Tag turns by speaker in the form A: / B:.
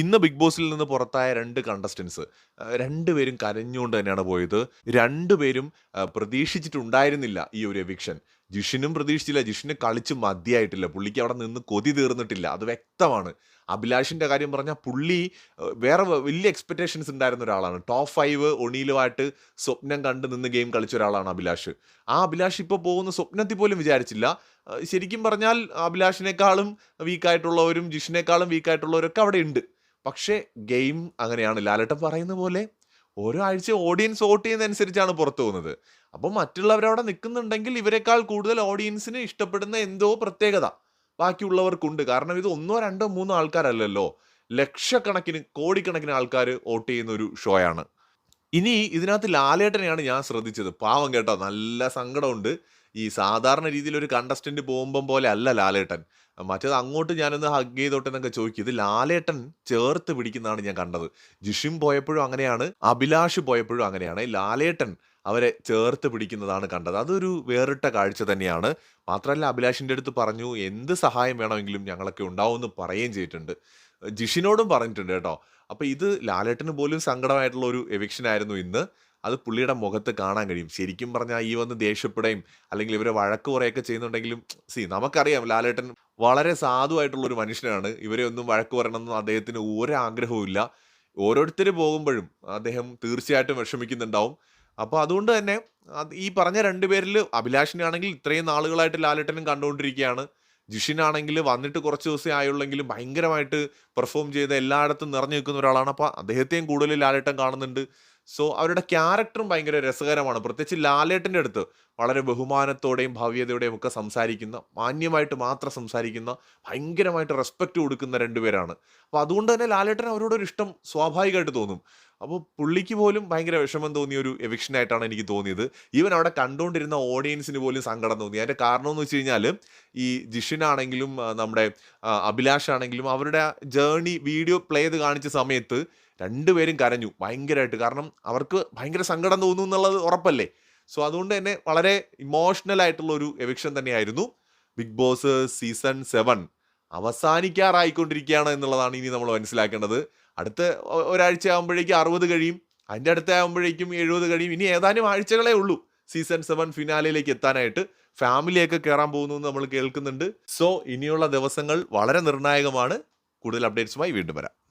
A: ഇന്ന് ബിഗ് ബോസിൽ നിന്ന് പുറത്തായ രണ്ട് കണ്ടസ്റ്റൻസ് രണ്ടുപേരും കരഞ്ഞുകൊണ്ട് തന്നെയാണ് പോയത്. രണ്ടുപേരും പ്രതീക്ഷിച്ചിട്ടുണ്ടായിരുന്നില്ല ഈ ഒരു എവിക്ഷൻ ജിഷിനും പ്രതീക്ഷിച്ചില്ല ജിഷിന് കളിച്ച് മതിയായിട്ടില്ല. പുള്ളിക്ക് അവിടെ നിന്ന് കൊതി തീർന്നിട്ടില്ല. അത് വ്യക്തമാണ്. അഭിലാഷിന്റെ കാര്യം പറഞ്ഞാൽ പുള്ളി വേറെ വലിയ എക്സ്പെക്റ്റേഷൻസ് ഉണ്ടായിരുന്ന ഒരാളാണ്. ടോപ്പ് ഫൈവ് ഒണിയിലുമായിട്ട് സ്വപ്നം കണ്ട് നിന്ന് ഗെയിം കളിച്ച ഒരാളാണ് അഭിലാഷ്. ആ അഭിലാഷ് ഇപ്പോൾ പോകുന്ന സ്വപ്നത്തിൽ പോലും വിചാരിച്ചില്ല. ശരിക്കും പറഞ്ഞാൽ അഭിലാഷിനേക്കാളും വീക്കായിട്ടുള്ളവരും ജിഷിനേക്കാളും വീക്കായിട്ടുള്ളവരൊക്കെ അവിടെ ഉണ്ട്. പക്ഷേ ഗെയിം അങ്ങനെയാണ്. ലാലേട്ടൻ പറയുന്ന പോലെ ഓരോ ആഴ്ച ഓഡിയൻസ് വോട്ട് ചെയ്യുന്നതനുസരിച്ചാണ് പുറത്തു പോകുന്നത്. അപ്പോൾ മറ്റുള്ളവരവിടെ നിൽക്കുന്നുണ്ടെങ്കിൽ ഇവരെക്കാൾ കൂടുതൽ ഓഡിയൻസിന് ഇഷ്ടപ്പെടുന്ന എന്തോ പ്രത്യേകത ബാക്കിയുള്ളവർക്കുണ്ട്. കാരണം ഇത് ഒന്നോ രണ്ടോ മൂന്നോ ആൾക്കാരല്ലല്ലോ. ലക്ഷക്കണക്കിന് കോടിക്കണക്കിന് ആൾക്കാർ വോട്ട് ചെയ്യുന്ന ഒരു ഷോയാണ് ഇനി ഇതിനകത്ത് ലാലേട്ടനെയാണ് ഞാൻ ശ്രദ്ധിച്ചത്. പാവം കേട്ടോ നല്ല സങ്കടമുണ്ട്. ഈ സാധാരണ രീതിയിൽ ഒരു കണ്ടസ്റ്റന്റ് പോകുമ്പം പോലെ അല്ല ലാലേട്ടൻ. മറ്റേത് അങ്ങോട്ട് ഞാനൊന്ന് ഹഗ് ചെയ്തോട്ടെന്നൊക്കെ ചോദിക്കും. ഇത് ലാലേട്ടൻ ചേർത്ത് പിടിക്കുന്നതാണ് ഞാൻ കണ്ടത്. ജിഷിം പോയപ്പോഴും അങ്ങനെയാണ് അഭിലാഷ് പോയപ്പോഴും അങ്ങനെയാണ്. ലാലേട്ടൻ അവരെ ചേർത്ത് പിടിക്കുന്നതാണ് കണ്ടത്. അതൊരു വേറിട്ട കാഴ്ച തന്നെയാണ്. മാത്രമല്ല അഭിലാഷിന്റെ അടുത്ത് പറഞ്ഞു എന്ത് സഹായം വേണമെങ്കിലും ഞങ്ങളൊക്കെ ഉണ്ടാവുമെന്ന് പറയുകയും ചെയ്തിട്ടുണ്ട്. ജിഷിനോടും പറഞ്ഞിട്ടുണ്ട് കേട്ടോ. അപ്പോൾ ഇത് ലാലേട്ടന് പോലും സങ്കടമായിട്ടുള്ള ഒരു എവിക്ഷൻ ആയിരുന്നു ഇന്ന്. അത് പുള്ളിയുടെ മുഖത്ത് കാണാൻ കഴിയും. ശരിക്കും പറഞ്ഞാൽ ഈ വന്ന് ദേഷ്യപ്പെടുകയും അല്ലെങ്കിൽ ഇവരെ വഴക്ക് കുറയൊക്കെ ചെയ്യുന്നുണ്ടെങ്കിലും സി നമുക്കറിയാം ലാലേട്ടൻ വളരെ സാധുവായിട്ടുള്ള ഒരു മനുഷ്യനാണ്. ഇവരെ ഒന്നും വഴക്ക് പറയണമെന്നും അദ്ദേഹത്തിന് ഒരാഗ്രഹവും ഇല്ല. ഓരോരുത്തർ പോകുമ്പോഴും അദ്ദേഹം തീർച്ചയായിട്ടും വിഷമിക്കുന്നുണ്ടാവും. അപ്പോൾ അതുകൊണ്ട് തന്നെ ഈ പറഞ്ഞ രണ്ടുപേരിൽ അഭിലാഷിനാണെങ്കിൽ ഇത്രയും നാളുകളായിട്ട് ലാലേട്ടനും കണ്ടുകൊണ്ടിരിക്കുകയാണ്. ജിഷിനാണെങ്കിൽ വന്നിട്ട് കുറച്ച് ദിവസമേ ആയുള്ളെങ്കിലും ഭയങ്കരമായിട്ട് പെർഫോം ചെയ്ത് എല്ലായിടത്തും നിറഞ്ഞു നിൽക്കുന്ന ഒരാളാണ്. അപ്പോൾ അദ്ദേഹത്തെയും കൂടുതൽ ലാലേട്ടൻ കാണുന്നുണ്ട്. സോ അവരുടെ ക്യാരക്ടറും ഭയങ്കര രസകരമാണ്. പ്രത്യേകിച്ച് ലാലേട്ടന്റെ അടുത്ത് വളരെ ബഹുമാനത്തോടെയും ഭവ്യതയോടെയും ഒക്കെ സംസാരിക്കുന്ന മാന്യമായിട്ട് മാത്രം സംസാരിക്കുന്ന ഭയങ്കരമായിട്ട് റെസ്പെക്റ്റ് കൊടുക്കുന്ന രണ്ടുപേരാണ്. അപ്പോൾ അതുകൊണ്ട് തന്നെ ലാലേട്ടൻ അവരോടൊരു ഇഷ്ടം സ്വാഭാവികമായിട്ട് തോന്നും. അപ്പോൾ പുള്ളിക്ക് പോലും ഭയങ്കര വിഷമം തോന്നിയ ഒരു എവിക്ഷനായിട്ടാണ് എനിക്ക് തോന്നിയത്. ഈവൻ അവിടെ കണ്ടുകൊണ്ടിരുന്ന ഓഡിയൻസിന് പോലും സങ്കടം തോന്നി. അതിന്റെ കാരണം എന്ന് വെച്ച് കഴിഞ്ഞാൽ ഈ ജിഷിനാണെങ്കിലും നമ്മുടെ അഭിലാഷ് ആണെങ്കിലും അവരുടെ ജേണി വീഡിയോ പ്ലേ ചെയ്ത് കാണിച്ച സമയത്ത് രണ്ടുപേരും കരഞ്ഞു ഭയങ്കരമായിട്ട്. കാരണം അവർക്ക് ഭയങ്കര സങ്കടം തോന്നുന്നു എന്നുള്ളത് ഉറപ്പല്ലേ? സോ അതുകൊണ്ട് തന്നെ വളരെ ഇമോഷണൽ ആയിട്ടുള്ള ഒരു എവിക്ഷൻ തന്നെയായിരുന്നു. ബിഗ് ബോസ് സീസൺ സെവൻ അവസാനിക്കാറായിക്കൊണ്ടിരിക്കുകയാണ് എന്നുള്ളതാണ് ഇനി നമ്മൾ മനസ്സിലാക്കേണ്ടത്. അടുത്ത ഒരാഴ്ച ആകുമ്പോഴേക്കും അറുപത് കഴിയും. അതിന്റെ അടുത്ത ആകുമ്പോഴേക്കും എഴുപത് കഴിയും. ഇനി ഏതാനും ആഴ്ചകളേ ഉള്ളൂ സീസൺ സെവൻ ഫിനാലയിലേക്ക് എത്താനായിട്ട്. ഫാമിലിയൊക്കെ കയറാൻ പോകുന്നു നമ്മൾ കേൾക്കുന്നുണ്ട്. സോ ഇനിയുള്ള ദിവസങ്ങൾ വളരെ നിർണായകമാണ്. കൂടുതൽ അപ്ഡേറ്റ്സുമായി വീണ്ടും വരാം.